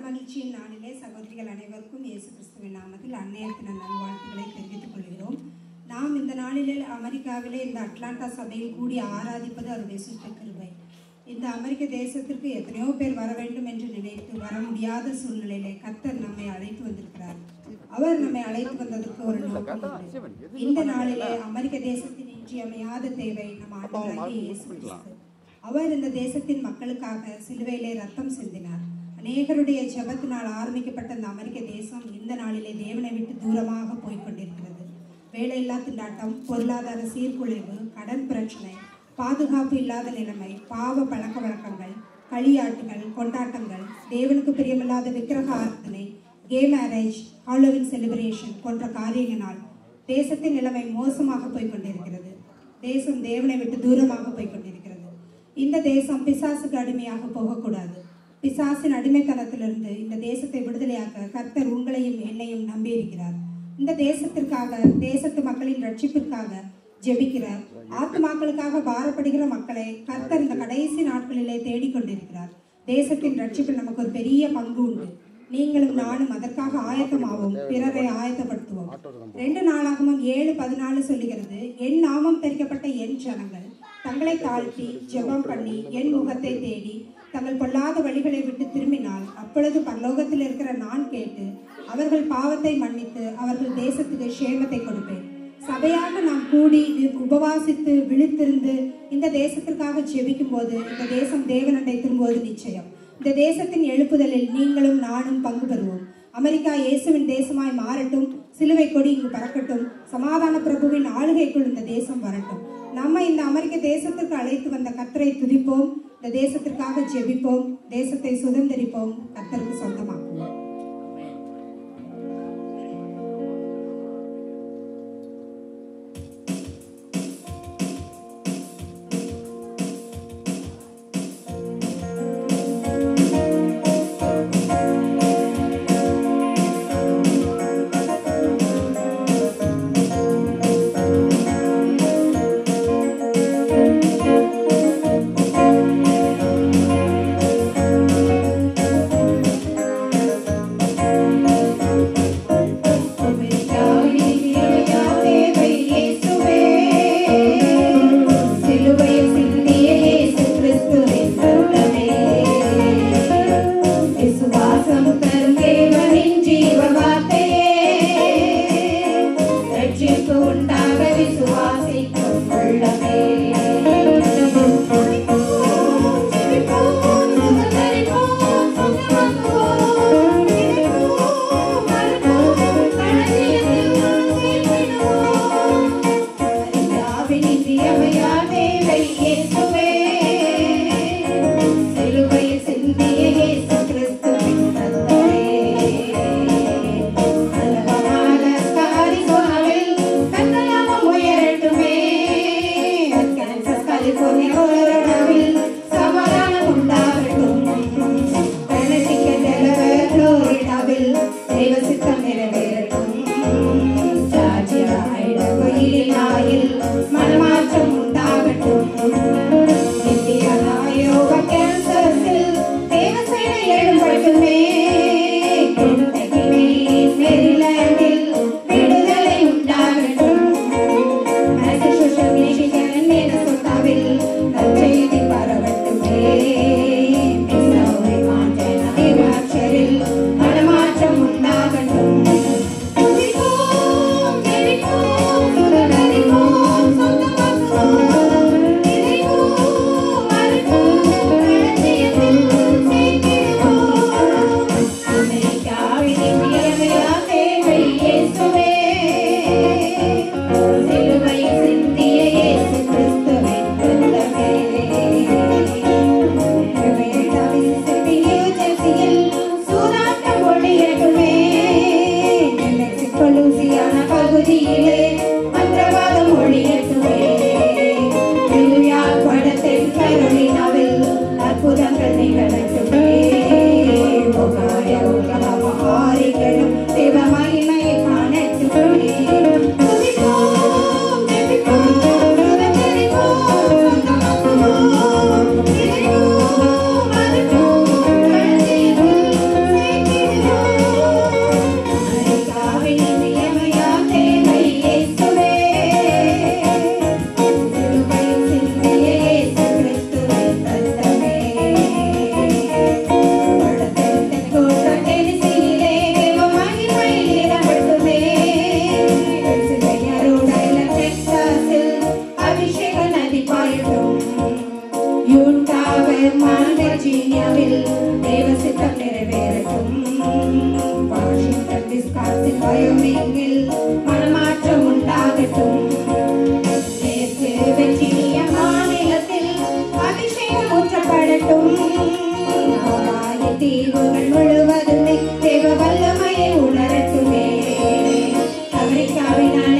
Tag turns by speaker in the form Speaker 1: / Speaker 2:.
Speaker 1: மனமகிழ்ச்சியின் நாளிலே சகோதரிகள் அனைவருக்கும் இயேசு கிறிஸ்துவின் நாமத்தில் அன்னையத்தின நல்வாழ்த்துக்களை தெரிவித்துக் கொள்கிறோம். நாம் இந்த நாளிலே அமெரிக்காவிலே இந்த அட்லாண்டா சபையில் கூடி ஆராதிப்பது அவருடைய சுத்த கிருபை. இந்த அமெரிக்க தேசத்திற்கு எத்தனையோ பேர் வர வேண்டும் என்று நினைத்து வர முடியாத சூழ்நிலையிலே கத்தர் நம்மை அழைத்து வந்திருக்கிறார். அவர் நம்மை அழைத்து வந்ததற்கு ஒரு நோக்கம் இந்த நாளிலே அமெரிக்க தேசத்தின் இன்றியமையாத தேவை நம் ஆண்டவராகிய இயேசு கிறிஸ்து. அவர் இந்த தேசத்தின் மக்களுக்காக சிலுவையிலே ரத்தம் சிந்தினார் அநேகருடைய ஜபத்தினால் ஆரம்பிக்கப்பட்ட இந்த அமெரிக்க தேசம் இந்த நாளிலே தேவனை விட்டு தூரமாக போய்கொண்டிருக்கிறது வேலையில்லா திண்டாட்டம் பொருளாதார சீர்குலைவு கடன் பிரச்சனை பாதுகாப்பு இல்லாத நிலைமை பாவ பழக்க வழக்கங்கள் களியாட்டுகள் கொண்டாட்டங்கள் தேவனுக்கு பிரியமில்லாத விக்கிரக ஆராதனை கே மேரேஜ் ஹாலோவின் செலிப்ரேஷன் போன்ற காரியங்களால் தேசத்தின் நிலைமை மோசமாக போய்கொண்டிருக்கிறது தேசம் தேவனை விட்டு தூரமாக போய்கொண்டிருக்கிறது இந்த தேசம் பிசாசுக்கு அடிமையாக போகக்கூடாது. பிசாசின் அடிமைத்தனத்திலிருந்து இந்த தேசத்தை விடுதலையாக்க கர்த்தர் உங்களையும் என்னையும் நம்பியிருக்கிறார். இந்த தேசத்திற்காக தேசத்து மக்களின் ரட்சிப்பிற்காக ஜெபிக்கிறார் ஆத்துமாக்களுக்காக பாரப்படுகிற மக்களை கர்த்தர் இந்த கடைசி நாட்களிலே தேடிக்கொண்டிருக்கிறார். தேசத்தின் ரட்சிப்பில் நமக்கு ஒரு பெரிய பங்கு உண்டு. நீங்களும் நானும் அதற்காக ஆயத்தமாவோம் பிறரை ஆயத்தப்படுத்துவோம். ரெண்டு நாளாகவும் ஏழு பதினாலு சொல்லுகிறது என் நாமம் தரிக்கப்பட்ட என் ஜனங்கள் தங்களை தாழ்த்தி ஜெபம் பண்ணி என் முகத்தை தேடி தங்கள் பொல்லாத வழிகளை விட்டு திரும்பினால் அப்பொழுது பரலோகத்தில் இருக்கிற நான் கேட்டு அவர்கள் பாவத்தை மன்னித்து அவர்கள் தேசத்துக்கு சேமத்தை கொடுப்பேன். சபையாக நாம் கூடி உபவாசித்து விழித்திருந்து இந்த தேசத்திற்காக ஜெபிக்கும் போது இந்த தேசம் தேவனண்டை திரும்புவது நிச்சயம். இந்த தேசத்தின் எழுப்புதலில் நீங்களும் நானும் பங்கு பெறுவோம். அமெரிக்கா இயேசுவின் தேசமாய் மாறட்டும். சிலுவை கொடி இங்கு பறக்கட்டும். சமாதான பிரபுவின் ஆளுகைக்குள் இந்த தேசம் வரட்டும். நம்ம இந்த அமெரிக்க தேசத்திற்கு அழைத்து வந்த கத்தரை துதிப்போம். இந்த தேசத்திற்காக ஜெபிப்போம். தேசத்தை சுதந்திரிப்போம். கத்தருக்கு
Speaker 2: சொந்தமாகும். for me. യുണ്ടാവെന്നാണ് വെർജീനിയവിൽ ദൈവസിദ്ധം നിറവേറക്കും വാഷിംഗ്ടൺ ഡിസ്കാസിൽ വയോമിങ്ങിൽ മണമാറ്റം ഉണ്ടാകട്ടും വെർജീനിയ മാനിലത്തിൽ അഭിഷേകം ഊറ്റപ്പെടട്ടും ദ്വീപുകൾ മുഴുവതും ദൈവവല്ലമയെ ഉണരട്ടുമേ അമേരിക്കാവിനാണ്